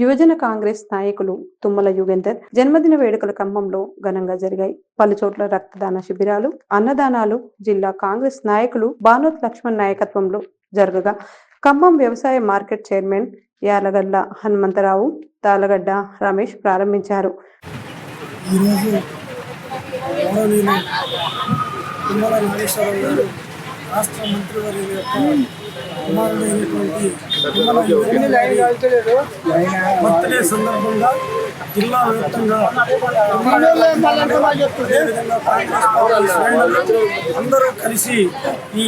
యువజన కాంగ్రెస్ నాయకులు తుమ్మల యుగేందర్ జన్మదిన వేడుకల ఖమ్మంలో ఘనంగా జరిగాయి. పలు చోట్ల రక్తదాన శిబిరాలు అన్నదానాలు జిల్లా కాంగ్రెస్ నాయకులు భానోత్ లక్ష్మణ్ నాయకత్వంలో జరగగా. ఖమ్మం వ్యవసాయ మార్కెట్ చైర్మన్ యాలగడ్డ హనుమంతరావు తాలగడ్డ రమేష్ ప్రారంభించారు. ఈరోజు రాష్ట్ర మంత్రివర్యుల యొక్క కుమారుడైనటువంటి బర్త్డే సందర్భంగా జిల్లా వ్యాప్తంగా అందరూ కలిసి ఈ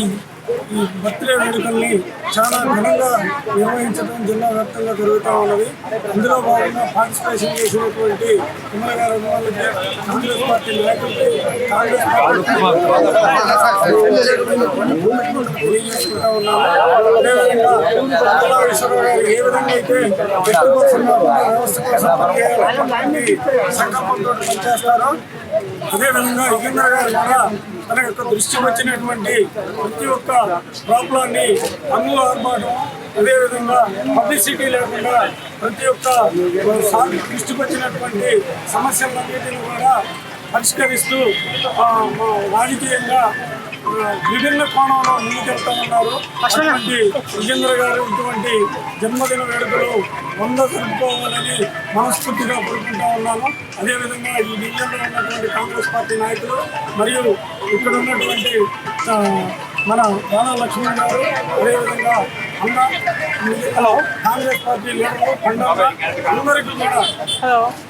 ఈ బర్త్డే వేడుకల్ని చాలా ఘనంగా నిర్వహించడం జిల్లా వ్యాప్తంగా జరుగుతూ ఉన్నది. అందులో భాగంగా పార్టిసిపేషన్ చేసినటువంటి కుమ్మల గారి కాంగ్రెస్ పార్టీ నాయకులకి కాంగ్రెస్ పార్టీ తెలియజేసుకుంటా అదేవిధంగా తుమ్మల గారు ఏ విధంగా అయితే వ్యక్తి కోసం వ్యవస్థ కోసం సంకల్పంతో పనిచేస్తారో అదేవిధంగా యుగేంద్ర గారు కూడా తన యొక్క దృష్టి వచ్చినటువంటి ప్రతి ఒక్క ప్రాబ్లాన్ని అందులో ఆర్పాటు అదేవిధంగా పబ్లిసిటీ లేకుండా ప్రతి ఒక్క దృష్టికి వచ్చినటువంటి సమస్యలన్నింటినీ కూడా పరిష్కరిస్తూ రాజకీయంగా విభిన్న కోణంలో ముందుకెళ్తా ఉన్నారు. అటువంటి విజేంద్ర గారు ఇటువంటి జన్మదిన వేడుకలు వంద జరుపుకోవాలని మనస్ఫూర్తిగా కోరుకుంటా ఉన్నాను. అదేవిధంగా ఈ డివిజన్లో ఉన్నటువంటి కాంగ్రెస్ పార్టీ నాయకులు మరియు ఇక్కడ ఉన్నటువంటి మన బాణా లక్ష్మణ్ గారు అదేవిధంగా అన్న హలో కాంగ్రెస్ పార్టీ లీడర్లు పండుగ అందరికీ కూడా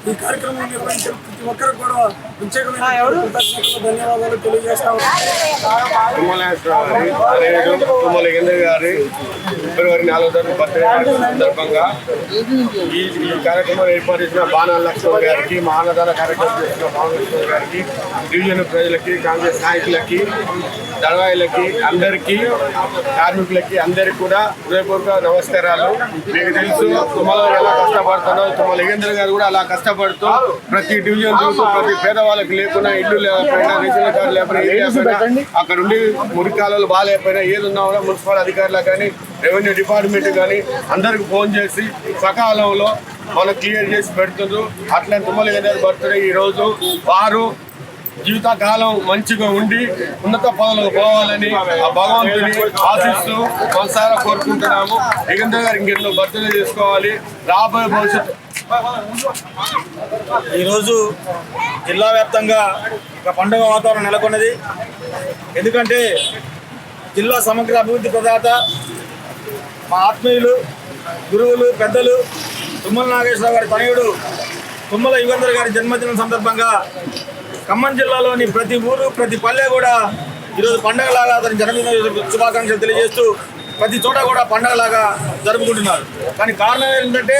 ఈ కార్యక్రమం నిర్వహించిన ప్రతి ఒక్కరికి కూడా ప్రత్యేకమైన ధన్యవాదాలు తెలియజేస్తా ఉన్నాను. తుమ్మల తుమ్మల యుగేంద్ర గారి ఫిబ్రవరి నాలుగో తారీఖు బర్త్డే సందర్భంగా ఈ ఈ కార్యక్రమం ఏర్పాటు చేసిన బాణాల లక్ష్మణ్ గారికి మా అన్నదాన కార్యక్రమం చేసిన బాణాల లక్ష్మణ్ గారికి డివిజన్ ప్రజలకి కాంగ్రెస్ నాయకులకి దళాయిలకి అందరికీ కార్మికులకి అందరికీ కూడా హృదయపూర్వక నమస్కారాలు మీకు తెలుసు తుమ్మల ఎలా కష్టపడుతున్నారో తుమ్మల యుగేంద్ర గారు కూడా అలా కష్టపడుతూ ప్రతి డివిజన్ చూస్తూ ప్రతి పేదవాళ్ళకి లేకున్నా ఇల్లు లేకపోయినా రేషన్ కార్డు లేకపోయినా అక్కడ ఉండి మురికాలలో బాగాలేకపోయినా ఏది ఉన్నా కూడా మున్సిపల్ అధికారులకు కానీ రెవెన్యూ డిపార్ట్మెంట్ కానీ అందరికి ఫోన్ చేసి సకాలంలో మనం క్లియర్ చేసి పెడుతుండ్రు. అట్లా తుమ్మల యుగేంద్ర బర్త్డే ఈ రోజు వారు జీవితకాలం మంచిగా ఉండి ఉన్నత పదవులకు పోవాలని ఆ భగవంతుని ఆశిస్తూ మనసారా కోరుకుంటున్నాము. యుగేంద్ర గారు ఇంకెన్నో బర్త్డే చేసుకోవాలి. రాబోయే భవిష్యత్తు ఈరోజు జిల్లా వ్యాప్తంగా ఒక పండుగ వాతావరణం నెలకొన్నది. ఎందుకంటే జిల్లా సమగ్ర అభివృద్ధి ప్రదాత మా ఆత్మీయులు గురువులు పెద్దలు తుమ్మల నాగేశ్వర గారి తనయుడు తుమ్మల యుగంధర్ గారి జన్మదినం సందర్భంగా ఖమ్మం జిల్లాలోని ప్రతి ఊరు ప్రతి పల్లె కూడా ఈరోజు పండగలాగా అతని జన్మదిన శుభాకాంక్షలు తెలియజేస్తూ ప్రతి చోట కూడా పండగలాగా జరుపుకుంటున్నారు. కానీ కారణం ఏంటంటే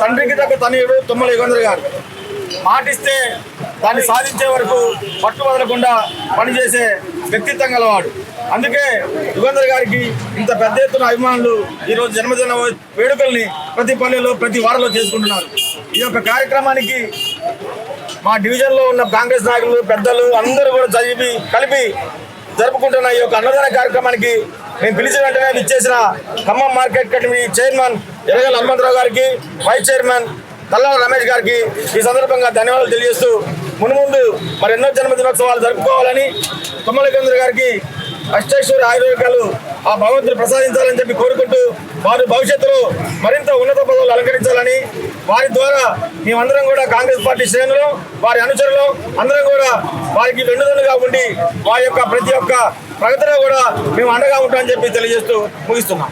తండ్రికి తగ్గ తనయుడు తుమ్మల యుగంధర్ గారు. మాటిస్తే దాన్ని సాధించే వరకు పట్టు వదలకుండా పనిచేసే వ్యక్తిత్వం గలవాడు అందుకే యుగంధర్ గారికి ఇంత పెద్ద ఎత్తున అభిమానులు ఈరోజు జన్మదిన వేడుకల్ని ప్రతి పల్లెలో ప్రతి వారంలో చేసుకుంటున్నారు. ఈ యొక్క కార్యక్రమానికి మా డివిజన్లో ఉన్న కాంగ్రెస్ నాయకులు పెద్దలు అందరూ కూడా చదివి కలిపి జరుపుకుంటున్న ఈ యొక్క అన్నదాన కార్యక్రమానికి మేము పిలిచిన వెంటనే ఇచ్చేసిన Khammam market committee chairman Eragala Hanumantha Rao గారికి వైస్ చైర్మన్ తల్లాల రమేష్ గారికి ఈ సందర్భంగా ధన్యవాదాలు తెలియజేస్తూ మునుముందు మరి ఎన్నో జన్మదినోత్సవాలు జరుపుకోవాలని తుమ్మలకేంద్ర గారికి అష్టేశ్వరి ఆయుర్వేదాలు ఆ భగవంతుని ప్రసాదించాలని చెప్పి కోరుకుంటూ వారు భవిష్యత్తులో మరింత ఉన్నత పదవులు అలంకరించాలని వారి ద్వారా మేమందరం కూడా కాంగ్రెస్ పార్టీ శ్రేణులు వారి అనుచరులు అందరం కూడా వారికి వెన్నుదన్నుగా ఉండి వారి యొక్క ప్రతి ఒక్క ప్రగతిలో కూడా మేము అండగా ఉంటామని చెప్పి తెలియజేస్తూ ముగిస్తున్నాం.